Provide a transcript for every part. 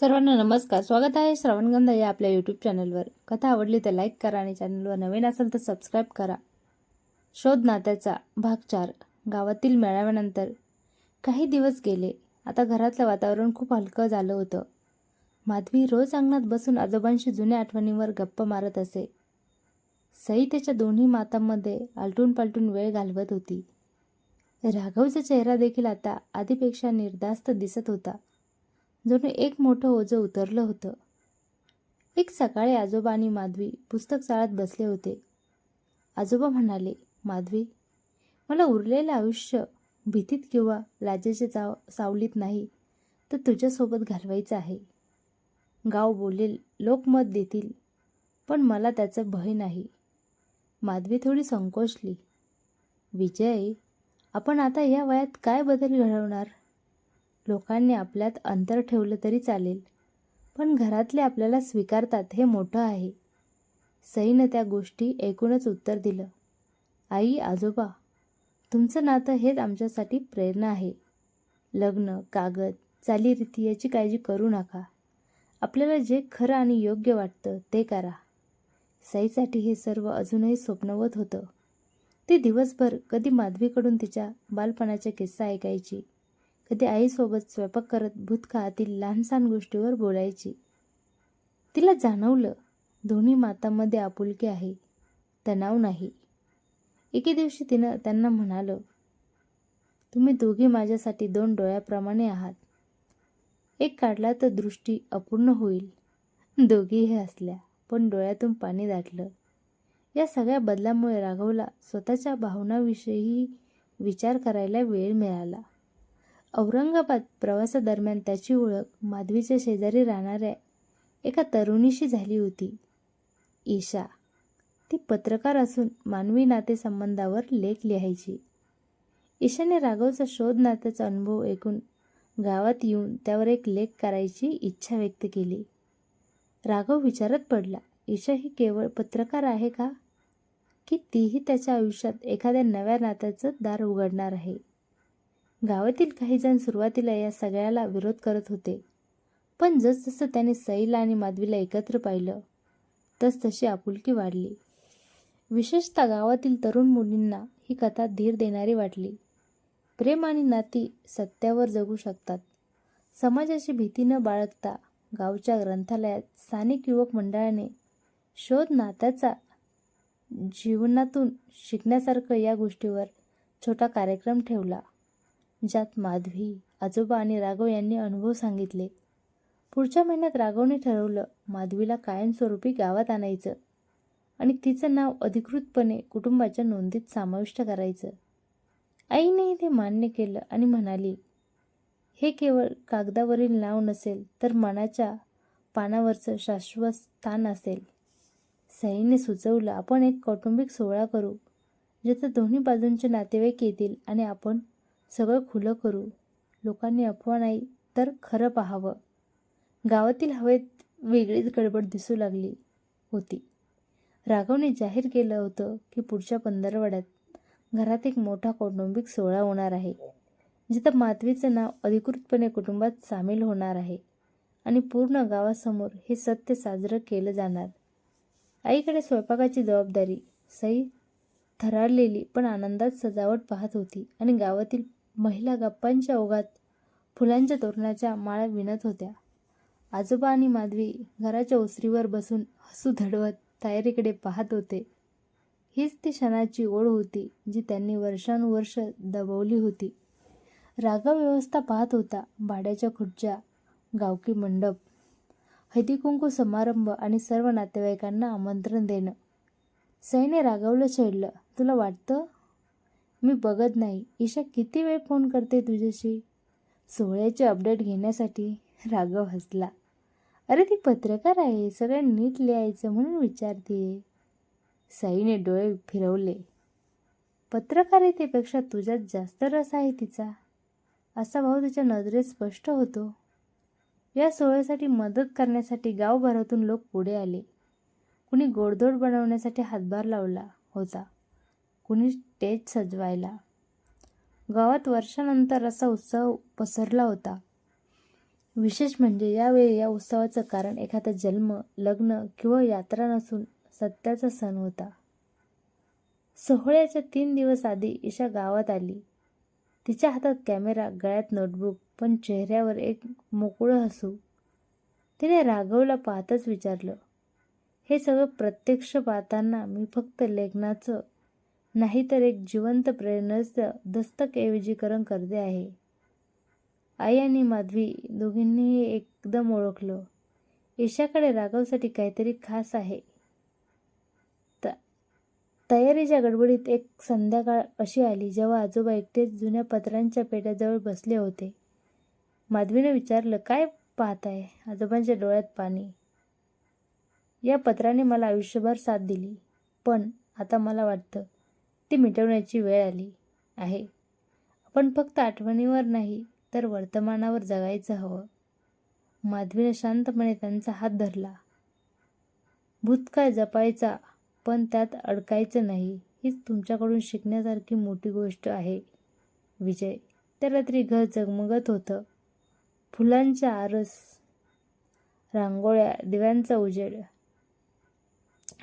सर्वांना नमस्कार. स्वागत आहे श्रवणगंधा या आपल्या यूट्यूब चॅनलवर कथा आवडली तर लाईक करा आणि चॅनलवर नवीन असेल तर सबस्क्राईब करा. शोध नात्याचा भाग चार गावातील मेळाव्यानंतर काही दिवस गेले. आता घरातलं वातावरण खूप हलकं झालं होतं. माधवी रोज अंगणात बसून आजोबांशी जुन्या आठवणींवर गप्पा मारत असे. सई त्याच्या दोन्ही मातांमध्ये आलटून पालटून वेळ घालवत होती. राघवचा चेहरा देखील आता आधीपेक्षा निर्धास्त दिसत होता. जणू एक मोठं ओझं उतरलं होतं. एक सकाळी आजोबा आणि माधवी पुस्तक चाळत बसले होते. आजोबा म्हणाले माधवी मला उरलेलं आयुष्य भीतीत किंवा लाजेच्या चाव सावलीत नाही तर तुझ्यासोबत घालवायचं आहे. गाव बोलेल लोक मत देतील पण मला त्याचं भय नाही. माधवी थोडी संकोचली. विजय आपण आता या वयात काय बदल घडवणार? लोकांनी आपल्यात अंतर ठेवलं तरी चालेल. पण घरातले आपल्याला स्वीकारतात हे मोठं आहे. सईनं त्या गोष्टी ऐकूनच उत्तर दिलं. आई आजोबा तुमचं नातं हेच आमच्यासाठी प्रेरणा आहे. लग्न कागद चालीरीती याची काळजी करू नका. आपल्याला जे खरं आणि योग्य वाटतं ते करा. सईसाठी हे सर्व अजूनही स्वप्नवत होतं. ती दिवसभर कधी माधवीकडून तिच्या बालपणाच्या किस्सा ऐकायची. कधी आईसोबत स्वयंपाक करत भूतकाळातील लहानसहान गोष्टीवर बोलायची. तिला जाणवलं दोन्ही मातांमध्ये आपुलकी आहे तणाव नाही. एके दिवशी तिनं त्यांना म्हणालं तुम्ही दोघी माझ्यासाठी दोन डोळ्याप्रमाणे आहात. एक काढला तर दृष्टी अपूर्ण होईल. दोघीही हसल्या पण डोळ्यातून पाणी दाटलं. या सगळ्या बदलामुळे राघवला स्वतःच्या भावनाविषयी विचार करायला वेळ मिळाला. औरंगाबाद प्रवासादरम्यान त्याची ओळख माधवीच्या शेजारी राहणाऱ्या एका तरुणीशी झाली होती. ईशा. ती पत्रकार असून मानवी नातेसंबंधावर लेख लिहायची. ईशाने राघवचा शोध नात्याचा अनुभव ऐकून गावात येऊन त्यावर एक लेख करायची इच्छा व्यक्त केली. राघव विचारत पडला ईशा ही केवळ पत्रकार आहे का? की तीही त्याच्या आयुष्यात एखाद्या नव्या नात्याचं दार उघडणार आहे? गावातील काहीजण सुरुवातीला या सगळ्याला विरोध करत होते. पण जसजसं त्याने सईला आणि माधवीला एकत्र पाहिलं तसतशी आपुलकी वाढली. विशेषतः गावातील तरुण मुलींना ही कथा धीर देणारी वाटली. प्रेम आणि नाती सत्यावर जगू शकतात. समाजाची भीती न बाळगता गावच्या ग्रंथालयात स्थानिक युवक मंडळाने शोध नात्याचा जीवनातून शिकण्यासारखं या गोष्टीवर छोटा कार्यक्रम ठेवला. ज्यात माधवी आजोबा आणि राघव यांनी अनुभव सांगितले. पुढच्या महिन्यात राघवने ठरवलं माधवीला कायमस्वरूपी गावात आणायचं आणि तिचं नाव अधिकृतपणे कुटुंबाच्या नोंदीत समाविष्ट करायचं. आईनेही ते मान्य केलं आणि म्हणाली हे केवळ कागदावरील नाव नसेल तर मनाच्या पानावरचं शाश्वत स्थान असेल. सईने सुचवलं आपण एक कौटुंबिक सोहळा करू जिथं दोन्ही बाजूंचे नातेवाईक येतील आणि आपण सगळं खुलं करू. लोकांनी अफवा नाही तर खरं पाहावं. गावातील हवेत वेगळीच गडबड दिसू लागली होती. राघवने जाहीर केलं होतं की पुढच्या पंधरवड्यात घरात एक मोठा कौटुंबिक सोहळा होणार आहे जिथं माधवीचं नाव अधिकृतपणे कुटुंबात सामील होणार आहे आणि पूर्ण गावासमोर हे सत्य साजरं केलं जाणार. आईकडे स्वयंपाकाची जबाबदारी सई थरारलेली पण आनंदात सजावट पाहत होती आणि गावातील महिला गप्पांच्या ओघात फुलांच्या तोरणाच्या माळा विणत होत्या. आजोबा आणि माधवी घराच्या ओसरीवर बसून हसू धडवत तयारीकडे पाहत होते. हीच ती क्षणाची ओढ होती जी त्यांनी वर्षानुवर्ष दबवली होती. राघव व्यवस्था पाहत होता भाड्याच्या खुर्च्या गावकी मंडप हळदीकुंकू समारंभ आणि सर्व नातेवाईकांना आमंत्रण देणं. सईने रागावलं छेडलं. तुला वाटतं मी बघत नाही. ईशा किती वेळ फोन करते तुझ्याशी? सोहळ्याचे अपडेट घेण्यासाठी राघव हसला. अरे ती पत्रकार आहे सगळं नीट लिहायचं म्हणून विचारते. साईने डोळे फिरवले. पत्रकारितेपेक्षा तुझ्यात जास्त रस आहे तिचा. असा भाऊ तिच्या नजरेत स्पष्ट होतो. या सोहळ्यासाठी मदत करण्यासाठी गावभरातून लोक पुढे आले. कुणी गोडधोड बनवण्यासाठी हातभार लावला होता. कुणी स्टेज सजवायला. गावात वर्षानंतर असा उत्सव पसरला होता. विशेष म्हणजे यावेळी या उत्सवाचं कारण एखादा जन्म लग्न किंवा यात्रा नसून सत्याचा सण होता. सोहळ्याच्या तीन दिवस आधी ईशा गावात आली. तिच्या हातात कॅमेरा गळ्यात नोटबुक पण चेहऱ्यावर एक मोकळं हसू. तिने राघवला पाहतच विचारलं हे सगळं प्रत्यक्ष पाहताना मी फक्त लेखनाचं नाहीतर एक जिवंत प्रेरणेचं दस्तकऐवजीकरण करते आहे. आई आणि माधवी दोघींनीही एकदम ओळखलं. ईशाकडे राघवसाठी काहीतरी खास आहे. त- तयारीच्या गडबडीत एक संध्याकाळ अशी आली जेव्हा आजोबा एकटेच जुन्या पत्रांच्या पेट्याजवळ बसले होते. माधवीने विचारलं काय पाहताय? आजोबांच्या डोळ्यात पाणी. या पत्राने मला आयुष्यभर साथ दिली पण आता मला वाटतं ती मिटवण्याची वेळ आली आहे. आपण फक्त आठवणीवर नाही तर वर्तमानावर जगायचं हवं. माधवीने शांतपणे त्यांचा हात धरला. भूतकाळ जपायचा पण त्यात अडकायचं नाही हीच तुमच्याकडून शिकण्यासारखी मोठी गोष्ट आहे. विजय. त्या रात्री घर जगमगत होतं. फुलांच्या आरस रांगोळ्या दिव्यांचा उजेड.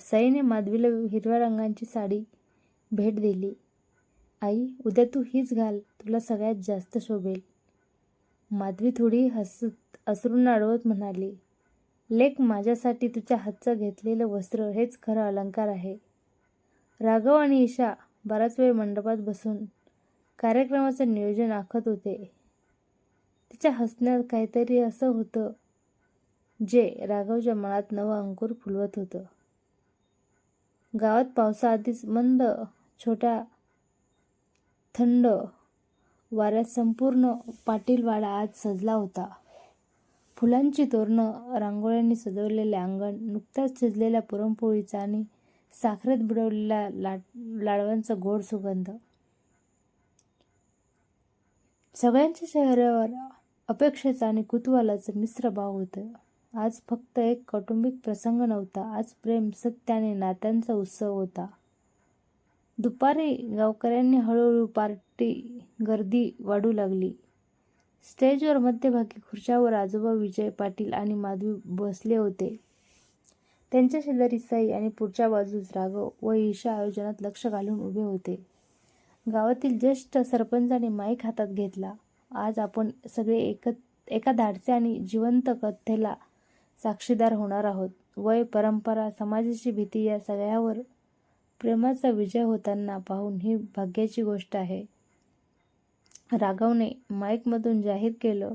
सईने माधवीला हिरव्या रंगांची साडी भेट दिली. आई उद्या तू हीच घाल तुला सगळ्यात जास्त शोभेल. माधवी थोडी हसत असरून अडवत म्हणाली लेख माझ्यासाठी तुझ्या हातचं घेतलेलं वस्त्र हेच खरं अलंकार आहे. राघव आणि ईशा बराच वेळ मंडपात बसून कार्यक्रमाचं नियोजन आखत होते. तिच्या हसण्यात काहीतरी असं होतं जे राघवच्या मनात नवं अंकुर फुलवत होतं. गावात पावसाआधीच मंद छोट्या थंड वाऱ्यात संपूर्ण पाटीलवाडा आज सजला होता. फुलांची तोरणं रांगोळ्यांनी सजवलेले अंगण नुकत्याच शिजलेल्या पुरणपोळीचा आणि साखरेत बुडवलेल्या लाड लाडवांचा गोड सुगंध. सगळ्यांच्या चेहऱ्यावर अपेक्षेचं आणि कुतूहलाचं मिश्र भाव होतं. आज फक्त एक कौटुंबिक प्रसंग नव्हता आज प्रेम सत्य आणि नात्यांचा उत्सव होता. दुपारी गावकऱ्यांनी हळूहळू पार्टी गर्दी वाढू लागली. स्टेजवर मध्यभागी खुर्च्यावर आजोबा विजय पाटील आणि माधवी बसले होते. त्यांच्या शेजारी साई आणि पुढच्या बाजूस राघव व ईशा आयोजनात लक्ष घालून उभे होते. गावातील ज्येष्ठ सरपंचाने माईक हातात घेतला. आज आपण सगळे एकत एका धाडसे आणि जिवंत कथेला साक्षीदार होणार आहोत. वय परंपरा समाजाची भीती या सगळ्यावर प्रेमाचा विजय होताना पाहून ही भाग्याची गोष्ट आहे. राघवने माईकमधून जाहीर केलं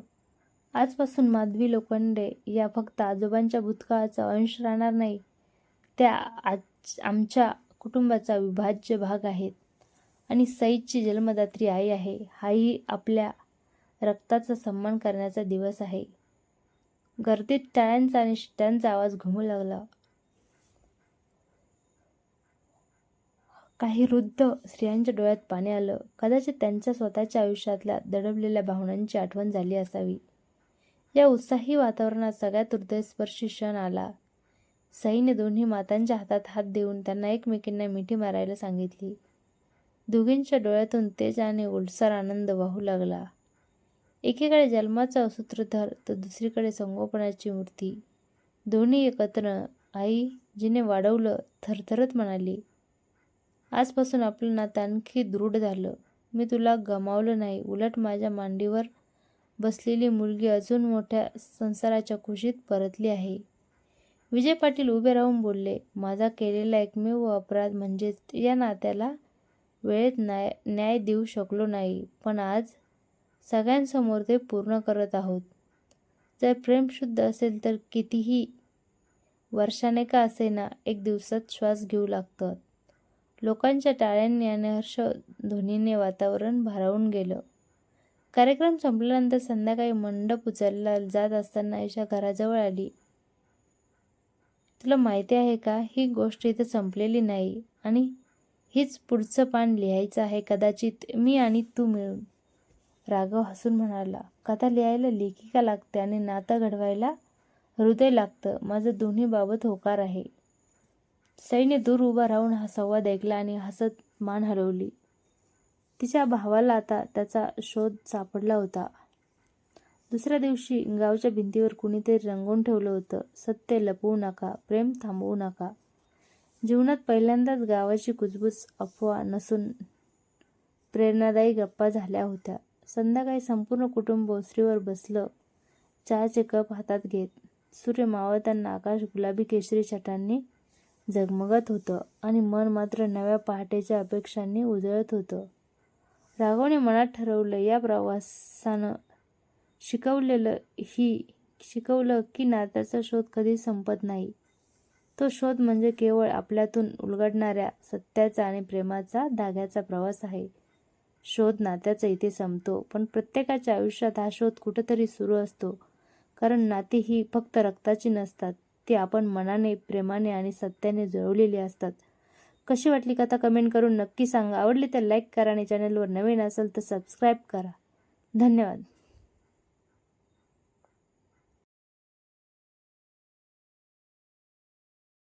आजपासून माधवी लोखंडे या फक्त आजोबांच्या भूतकाळाचा अंश राहणार नाही. त्या आज आमच्या कुटुंबाचा विभाज्य भाग आहेत. आणि सईदची जन्मदात्री आई आहे. हाही आपल्या रक्ताचा सन्मान करण्याचा दिवस आहे. गर्दीत टाळ्यांचा आणि शिट्ट्यांचा आवाज घुमू लागला. काही वृद्ध स्त्रियांच्या डोळ्यात पाणी आलं. कदाचित त्यांच्या स्वतःच्या आयुष्यातल्या दडबलेल्या भावनांची आठवण झाली असावी. या उत्साही वातावरणात सगळ्यात हृदयस्पर्शी क्षण आला. सईने दोन्ही मातांच्या हातात हात देऊन त्यांना एकमेकींना मिठी मारायला सांगितली. दोघींच्या डोळ्यातून तेज आणि उलसार आनंद वाहू लागला. एकीकडे जन्माचा सूत्रधर तर दुसरीकडे संगोपनाची मूर्ती. दोन्ही एकत्र आई जिने वाढवलं थरथरत म्हणाली आजपासून आपलं नातं आणखी दृढ झालं. मी तुला गमावलं नाही. उलट माझ्या मांडीवर बसलेली मुलगी अजून मोठ्या संसाराच्या खुशीत परतली आहे. विजय पाटील उभे राहून बोलले माझा केलेला एकमेव अपराध म्हणजेच या नात्याला वेळेत न्याय न्याय देऊ शकलो नाही. पण आज सगळ्यांसमोर ते पूर्ण करत आहोत. जर प्रेम शुद्ध असेल तर कितीही वर्षाने का असेना एक दिवसात श्वास घेऊ लागतात. लोकांच्या टाळ्यांनी आणि हर्षध्वनीने वातावरण भारावून गेलं. कार्यक्रम संपल्यानंतर संध्याकाळी मंडप उचलला जात असताना ईशा घराजवळ आली. तुला माहिती आहे का? ही गोष्ट इथं संपलेली नाही आणि हीच पुढचं पान लिहायचं आहे कदाचित मी आणि तू मिळून. राघव हसून म्हणाला कथा लिहायला लेखिका लागते आणि नातं घडवायला हृदय लागतं. माझं दोन्ही बाबत होकार आहे. सईने दूर उभा राहून हा संवाद ऐकला आणि हसत मान हलवली तिच्या भावाला आता त्याचा शोध सापडला होता. दुसऱ्या दिवशी गावच्या भिंतीवर कुणीतरी रंगवून ठेवलं होतं. सत्य लपवू नका प्रेम थांबवू नका. जीवनात पहिल्यांदाच गावाची कुजबूज अफवा नसून प्रेरणादायी गप्पा झाल्या होत्या. संध्याकाळी संपूर्ण कुटुंब ओसरीवर बसलं चहाचे कप हातात घेत. सूर्य मावळताना आकाश गुलाबी केशरी छटांनी झगमगत होतं आणि मन मात्र नव्या पहाटेच्या अपेक्षांनी उजळत होतं. राघवने मनात ठरवलं या प्रवासानं शिकवलेलं ही शिकवलं की नात्याचा शोध कधी संपत नाही. तो शोध म्हणजे केवळ आपल्यातून उलगडणाऱ्या सत्याचा आणि प्रेमाचा धाग्याचा प्रवास आहे. शोध नात्याचा इथे संपतो पण प्रत्येकाच्या आयुष्यात हा शोध कुठेतरी सुरू असतो कारण नाती ही फक्त रक्ताची नसतात. ते आपण मनाने प्रेमाने आणि सत्याने जुळवलेली असतात. कशी वाटली कथा कमेंट करून नक्की सांगा. आवडली तर लाईक करा आणि चॅनलवर नवीन असेल तर सबस्क्राईब करा. धन्यवाद.